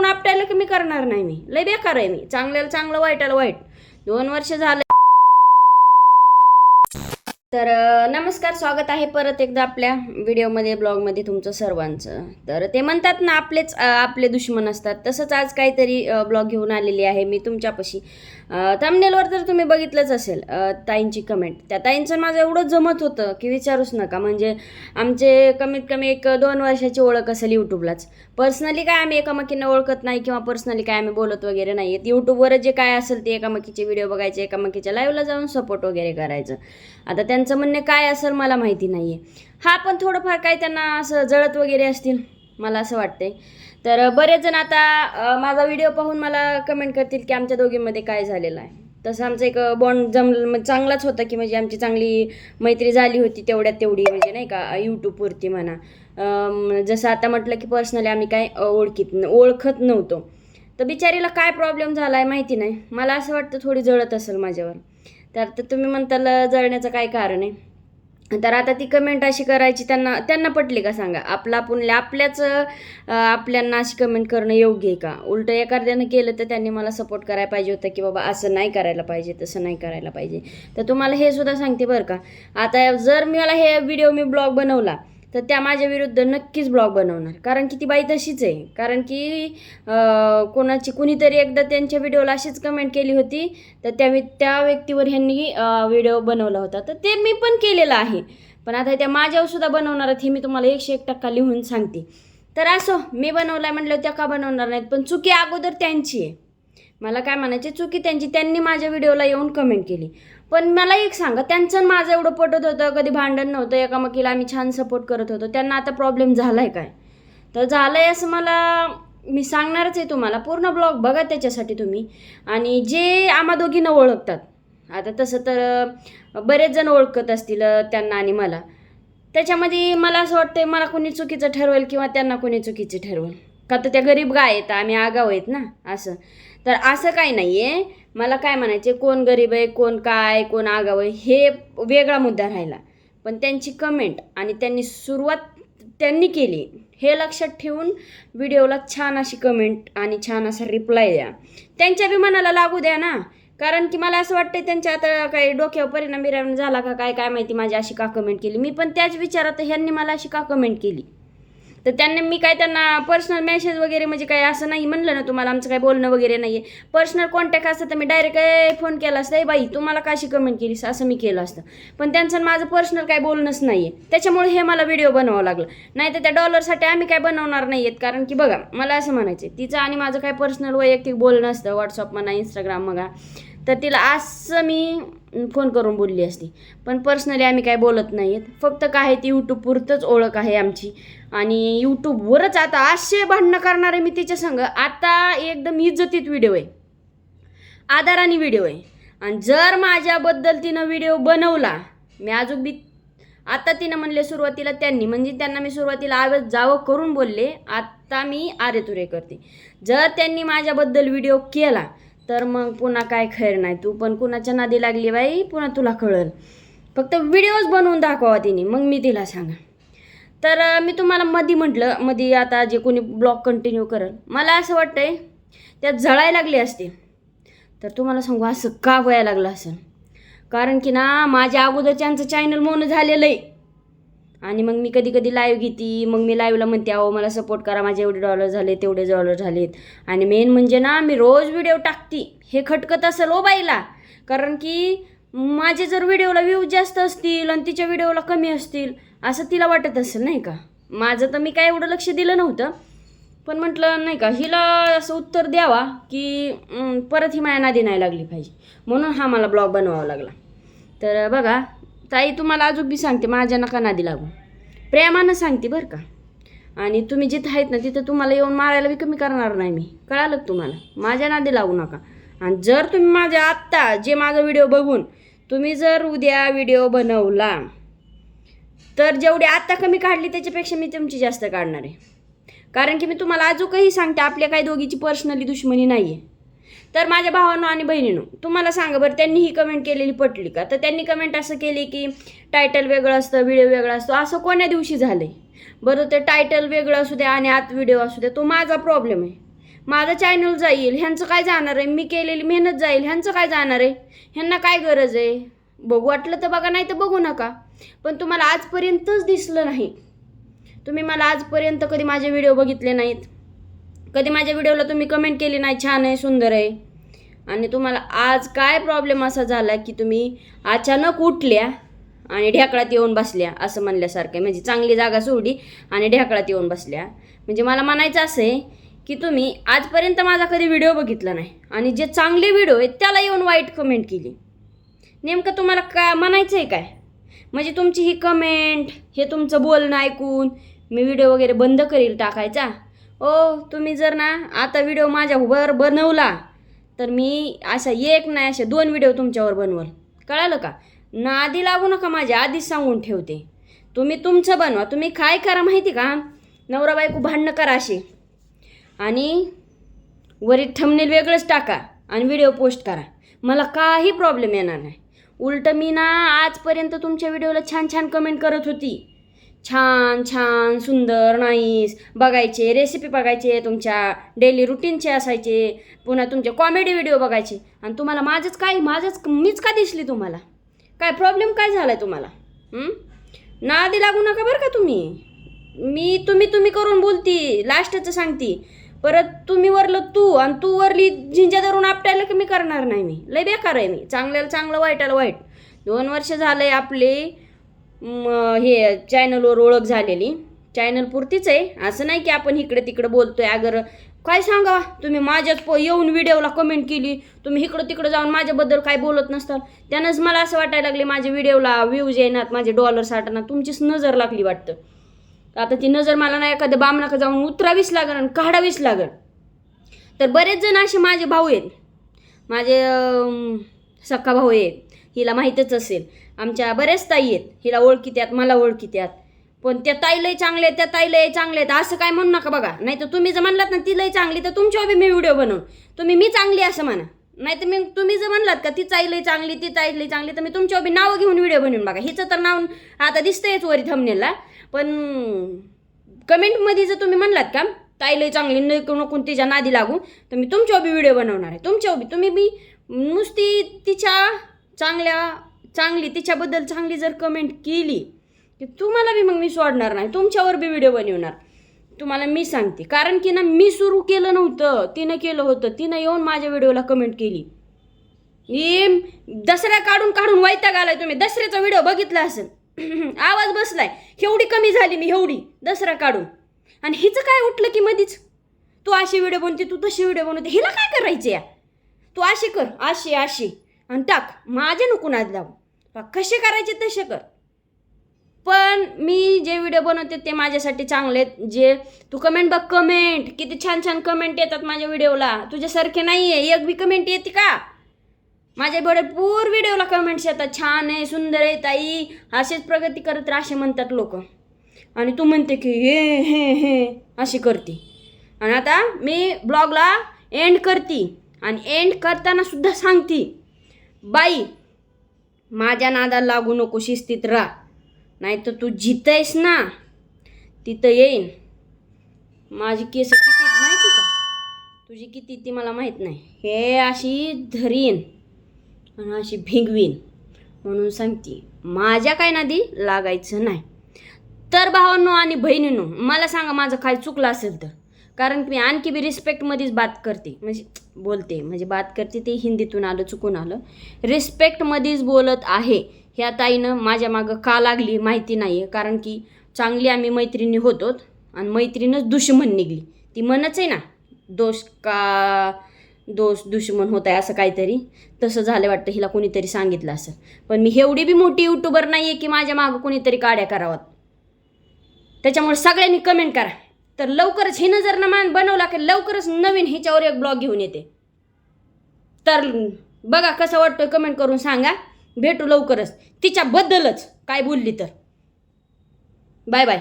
करून आपटायला की मी करणार नाही मी. लय बेकार आहे मी. चांगल्याला चांगलं वाईटाला वाईट. दोन वर्ष झालं. तर नमस्कार स्वागत आहे परत एकदा आपल्या व्हिडिओमध्ये ब्लॉगमध्ये तुमचं सर्वांचं. तर ते म्हणतात ना आपलेच आपले दुश्मन असतात. तसंच आज काहीतरी ब्लॉग घेऊन आलेली आहे मी तुमच्यापाशी. तमनेलवर तर तुम्ही बघितलंच असेल ताईंची कमेंट त्या ताईंचं माझं एवढं जमत होतं की विचारूच नका. म्हणजे आमचे कमीत कमी एक दोन वर्षाची ओळख असेल यूट्यूबलाच पर्सनली काय आम्ही एकामेकींना ओळखत नाही किंवा पर्सनली काय आम्ही बोलत वगैरे नाही. आहेत यूट्यूबवर जे काय असेल ते एकामेकीचे व्हिडिओ बघायचे एकामेकीच्या लाईव्हला जाऊन सपोर्ट वगैरे करायचं. आता त्यांचं म्हणणं काय असेल मला माहिती नाही आहे हा पण थोडंफार काय त्यांना असं जळत वगैरे असतील मला असं वाटते तर बरेच जण आता माझा व्हिडिओ पाहून मला कमेंट करतील की आमच्या दोघींमध्ये काय झालेलं आहे. तसं आमचं एक बॉन्ड जम म्हणजे चांगलाच होता की म्हणजे आमची चांगली मैत्री झाली होती तेवढ्यात तेवढी म्हणजे नाही का यूट्यूबवरती म्हणा. जसं आता म्हटलं की पर्सनली आम्ही काय ओळखीत ओळखत नव्हतो. तर बिचारीला काय प्रॉब्लेम झाला आहे माहिती नाही. मला असं वाटतं थोडी जळत असेल माझ्यावर. तर तर तुम्ही म्हणताल जळण्याचं काय कारण आहे? तर आता ती कमेंट अशी करायची त्यांना त्यांना पटली का सांगा? आपला आपण आपल्याच आपल्यांना अशी कमेंट करणं योग्य आहे का? उलटं एखाद्यानं केलं तर त्यांनी मला सपोर्ट करायला पाहिजे होतं की बाबा असं नाही करायला पाहिजे तसं नाही करायला पाहिजे. तर तुम्हाला हे सुद्धा सांगते बरं का. आता जर मला हे व्हिडिओ मी ब्लॉग बनवला तर त्या माझ्या विरुद्ध नक्कीच ब्लॉग बनवणार. कारण की ती बाई तशीच आहे. कारण की कोणाची कुणीतरी एकदा त्यांच्या व्हिडिओला अशीच कमेंट केली होती. तर त्या त्या व्यक्तीवर ह्यांनी व्हिडिओ बनवला होता. तर ते मी पण केलेलं आहे. पण आता त्या माझ्यावर सुद्धा बनवणार आहेत हे मी तुम्हाला एकशे एक टक्का लिहून सांगते. तर असो मी बनवलाय म्हटलं त्या का बनवणार नाहीत? पण चुकी अगोदर त्यांची आहे. मला काय म्हणायची चुकी त्यांची. त्यांनी माझ्या व्हिडिओला येऊन कमेंट केली. पण मला एक सांगा त्यांचं माझं एवढं पटत होतं कधी भांडण नव्हतं एकामेकीला आम्ही छान सपोर्ट करत होतो त्यांना आता प्रॉब्लेम झाला आहे काय? तर झालं आहे असं मला मी सांगणारच आहे तुम्हाला पूर्ण ब्लॉग बघा त्याच्यासाठी तुम्ही. आणि जे आम्हा दोघींना ओळखतात आता तसं तर बरेच जण ओळखत असतील त्यांना आणि मला. त्याच्यामध्ये मला असं वाटतं मला कोणी चुकीचं ठरवेल किंवा त्यांना कोणी चुकीचं ठरवेल? का तर त्या गरीब गाय आहेत आम्ही आगाव आहेत ना असं. तर असं काही नाही आहे मला काय म्हणायचे कोण गरीब आहे कोण काय कोण आगाव आहे हे वेगळा मुद्दा राहिला. पण त्यांची कमेंट आणि त्यांनी सुरुवात त्यांनी केली हे लक्षात ठेवून व्हिडिओला छान अशी कमेंट आणि छान असा रिप्लाय द्या. त्यांच्या बी मनाला लागू द्या ना. कारण की मला असं वाटतं त्यांच्या आता काही डोक्यावर परिणाम बिराम झाला का काय काय माहिती माझी अशी का कमेंट केली. मी पण त्याच विचारात ह्यांनी मला अशी का कमेंट केली? तर त्यांनी मी काय त्यांना पर्सनल मेसेज वगैरे म्हणजे काय असं नाही म्हणलं ना तुम्हाला आमचं काय बोलणं वगैरे नाही आहे पर्सनल कॉन्टॅक्ट असतं तर मी डायरेक्ट फोन केला असता बाई तुम्हाला काशी कमेंट केलीस? असं मी केलं असतं. पण त्यांचं माझं पर्सनल काय बोलणंच नाही आहे त्याच्यामुळे हे मला व्हिडिओ बनवावं लागलं. नाही तर त्या डॉलरसाठी आम्ही काय बनवणार नाही आहेत कारण की बघा मला असं म्हणायचं आहे तिचं आणि माझं काय पर्सनल वैयक्तिक बोलणं असतं व्हॉट्सअप म्हणा इंस्टाग्राम बघा तर तिला असं मी फोन करून बोलली असती. पण पर्सनली आम्ही काय बोलत नाही आहेत फक्त काय आहे ती यूट्यूबपुरतंच ओळख आहे आमची. आणि यूट्यूबवरच आता असे भांडणं करणारे मी तिच्या संग. आता एकदम इज्जतीत व्हिडिओ आहे. आधाराने व्हिडिओ आहे. आणि जर माझ्याबद्दल तिनं व्हिडिओ बनवला मी अजून बी आता तिनं म्हणले सुरुवातीला त्यांनी. म्हणजे त्यांना मी सुरुवातीला आवाज जावं करून बोलले. आता मी आरे तुरे करते. जर त्यांनी माझ्याबद्दल व्हिडिओ केला तर मग पुन्हा काय खैर नाही. तू पण कुणाच्या नादी लागली बाई? पुन्हा तुला कळल. फक्त व्हिडिओज बनवून दाखवा तिने. मग मी तिला सांगा तर मी तुम्हाला मधी म्हटलं मधी आता जे कोणी ब्लॉग कंटिन्यू करल मला असं वाटतंय त्यात जळायला लागले असते तर तुम्हाला सांगू असं का व्हायला लागलं असं कारण की ना माझ्या अगोदरच्यांचं चॅनल मोन झालेलं आहे. आणि मग मी कधी कधी लाईव्ह घेते मग मी लाईव्हला म्हणते अहो मला सपोर्ट करा माझे एवढे डॉलर झाले तेवढे डॉलर झालेत. आणि मेन म्हणजे ना मी रोज व्हिडिओ टाकते. हे खटकत असेल ओ बाईला. कारण की माझे जर व्हिडिओला व्ह्यूज जास्त असतील आणि तिच्या व्हिडिओला कमी असतील असं तिला वाटत असेल नाही का? माझं तर मी काय एवढं लक्ष दिलं नव्हतं. पण म्हटलं नाही का हिला असं उत्तर द्यावा की परत ही माझ्या नादी नाही लागली पाहिजे. म्हणून हा मला ब्लॉग बनवावा लागला. तर बघा ताई तुम्हाला अजून बी सांगते माझ्या नका नादी लागू. प्रेमानं सांगते बरं का. आणि तुम्ही जिथं आहेत ना तिथं तुम्हाला येऊन मारायला बी कमी करणार नाही मी. कळालं तुम्हाला? माझ्या नादी लागू नका. आणि जर तुम्ही माझ्या आत्ता जे माझा व्हिडिओ बघून तुम्ही जर उद्या व्हिडिओ बनवला तर जेवढी आत्ता कमी काढली त्याच्यापेक्षा मी तुमची जास्त काढणार. आहे कारण की मी तुम्हाला अजूनही सांगते आपल्या काही दोघीची पर्सनली दुश्मनी नाही आहे तर माझ्या भावानं आणि बहिणीनं तुम्हाला सांगा बरं त्यांनी ही कमेंट केलेली पटली का? तर त्यांनी कमेंट असं केली की टायटल वेगळं असतं व्हिडिओ वेगळा असतो. असं कोण्या दिवशी झालं आहे बरं ते टायटल वेगळं असू द्या आणि आत व्हिडिओ असू द्या तो माझा प्रॉब्लेम आहे. माझं चॅनल जाईल ह्यांचं काय जाणार आहे? मी केलेली मेहनत जाईल ह्यांचं काय जाणार आहे? ह्यांना काय गरज आहे? बघू वाटलं तर बघा नाही तर बघू नका. पण तुम्हाला आजपर्यंतच दिसलं नाही. तुम्ही मला आजपर्यंत कधी माझे व्हिडिओ बघितले नाहीत. कधी माझ्या व्हिडिओला तुम्ही कमेंट केली नाही छान आहे सुंदर आहे. आणि तुम्हाला आज काय प्रॉब्लेम असा झाला की तुम्ही अचानक उठल्या आणि ढेकळात येऊन बसल्या असं म्हणल्यासारखं. आहे म्हणजे चांगली जागा सोडली आणि ढेकळात येऊन बसल्या. म्हणजे मला म्हणायचं असं आहे की तुम्ही आजपर्यंत माझा कधी व्हिडिओ बघितला नाही. आणि जे चांगले व्हिडिओ आहेत त्याला येऊन वाईट कमेंट केली. नेमकं तुम्हाला का म्हणायचं आहे काय? म्हणजे तुमची ही कमेंट हे तुमचं बोलणं ऐकून मी व्हिडिओ वगैरे बंद करील टाकायचा? ओ तुम्ही जर ना आता व्हिडिओ माझ्यावर बनवला तर मी असा एक नाही असे दोन व्हिडिओ तुमच्यावर बनवल. कळालं का? ना आधी लागू नका माझ्या आधीच सांगून ठेवते. तुम्ही तुमचं बनवा. तुम्ही काय करा माहिती का? नवरा बायको भांडणं करा अशी. आणि वरील थंबनेल वेगळंच टाका आणि व्हिडिओ पोस्ट करा. मला काही प्रॉब्लेम येणार नाही. उलटं मी ना आजपर्यंत तुमच्या व्हिडिओला छान छान कमेंट करत होती. छान छान सुंदर नाईस. बघायचे रेसिपी बघायचे तुमच्या डेली रुटीनचे असायचे. पुन्हा तुमचे कॉमेडी व्हिडिओ बघायचे. आणि तुम्हाला माझंच काय माझंच मीच का दिसली तुम्हाला? काय प्रॉब्लेम काय झाला आहे तुम्हाला? ना नादी लागू नका बरं का तुम्ही. मी तुम्ही तुम्ही करून बोलती लास्टचं सांगती. परत तुम्ही वरलं तू आणि तू वरली झिंजा धरून आपटायला की मी करणार नाही मी. लय बेकार आहे मी. चांगल्याला चांगलं वाईटाला वाईट. दोन वर्ष झालंय आपले. हे चॅनलवर ओळख झालेली. चॅनल पुरतीच आहे. असं नाही की आपण इकडे तिकडे बोलतोय. अगर काय सांगा? तुम्ही माझ्याच प येऊन व्हिडिओला कमेंट केली. तुम्ही इकडं तिकडं जाऊन माझ्याबद्दल काय बोलत नसताल. त्यानंच मला असं वाटायला लागले माझ्या व्हिडिओला व्ह्यूज येणार माझे डॉलर साठणार. तुमचीच नजर लागली वाटतं. आता ती नजर मला ना एखाद्या बामणाकडे जाऊन उतरावीच लागेल आणि काढावीच लागेल तर बरेच जण असे माझे भाऊ आहेत. माझे सख्खा भाऊ आहेत हिला माहीतच असेल. आमच्या बऱ्याच ताई आहेत. हिला ओळखीत्यात मला ओळखीत्यात. पण त्या ताई लय चांगले आहेत त्या ताई लय चांगले आहेत. असं काय म्हणू नका बघा. नाही तर तुम्ही जर म्हणलात ना ती लय चांगली तर तुमच्यावर बी मी व्हिडिओ बनवून. तुम्ही मी चांगली असं म्हणा. नाही तर मी तुम्ही जर म्हणलात का ती ताई लय चांगली ती ताई लई चांगली तर मी तुमच्यावर बी नावं घेऊन व्हिडिओ बनवून बघा. हिचं तर नाव आता दिसतंयच वरी थंबनेलला पण कमेंटमध्ये जर तुम्ही म्हणलात का ताई लय चांगली न कोण तिच्या नादी लागू तर मी तुमच्यावर बी व्हिडिओ बनवणार आहे. तुमच्या बी तुम्ही बी नुसती तिच्या चांगल्या चांगली तिच्याबद्दल चांगली जर कमेंट केली की तुम्हाला बी मग मी सोडणार नाही. तुमच्यावर बी व्हिडिओ बनवणार. तुम्हाला मी सांगते. कारण की ना मी सुरू केलं नव्हतं. तिनं केलं होतं. तिनं येऊन माझ्या व्हिडिओला कमेंट केली. एम दसऱ्या काढून काढून वैताग आलाय तुम्ही. दसऱ्याचा व्हिडिओ बघितला असेल. आवाज बसलाय. एवढी कमी झाली मी एवढी. दसरा काढून. आणि हिचं काय उठलं की मधीच? तू अशी व्हिडिओ बनते तू तशी व्हिडिओ बनवते. हिला काय करायचे या तू अशी कर. अशी अशी. आणि टाक. माझे नको नाद लावू. कसे करायचे तसे कर. पण मी जे व्हिडिओ बनवते ते माझ्यासाठी चांगले आहेत. जे तू कमेंट बघ कमेंट किती छान छान कमेंट येतात माझ्या व्हिडिओला तुझ्यासारखे नाही आहे एक बी कमेंट येते का? माझ्या भरपूर व्हिडिओला कमेंट्स येतात. छान आहे सुंदर आहे ताई. असेच प्रगती करत राहा असे म्हणतात लोक. आणि तू म्हणते की हे हे हे. अशी करते. आणि आता मी ब्लॉगला एंड करते. आणि एंड करताना सुद्धा सांगते. बाई माझ्या नादाला लागू नको शिस्तीत राहा. नाही तर तू जितायस ना तिथं येईन. माझी केस किती माहिती का? तुझी किती ती मला माहीत नाही. हे अशी धरीन आणि अशी भिंगवीन म्हणून सांगते. माझ्या काय नादी लागायचं नाही. तर भावांनो आणि बहिणीनो मला सांगा माझं काय चुकलं असेल तर? कारण मी आणखी बी रिस्पेक्टमध्येच बात करते. म्हणजे बोलते म्हणजे बात करते ते हिंदीतून आलं चुकून आलं. रिस्पेक्टमध्येच बोलत आहे. ह्या ताईनं माझ्या मागं का लागली माहिती नाही आहे कारण की चांगली आम्ही मैत्रिणी होतो आणि मैत्रीणच दुश्मन निघली. ती म्हणच आहे ना दोष का दोष दुश्मन होत आहे असं काहीतरी. तसं झालं वाटतं हिला कोणीतरी सांगितलं असं. पण मी एवढी बी मोठी यूट्यूबर नाही आहे की माझ्या मागं कोणीतरी काड्या करावात. त्याच्यामुळे सगळ्यांनी कमेंट करा. तर लवकरच हिनं जर नमान बनवला की लवकरच नवीन ह्याच्यावर एक ब्लॉग घेऊन येते. तर बघा कसं वाटतोय कमेंट करून सांगा. भेटू लवकरच. तिच्याबद्दलच काय बोलली तर. Bye bye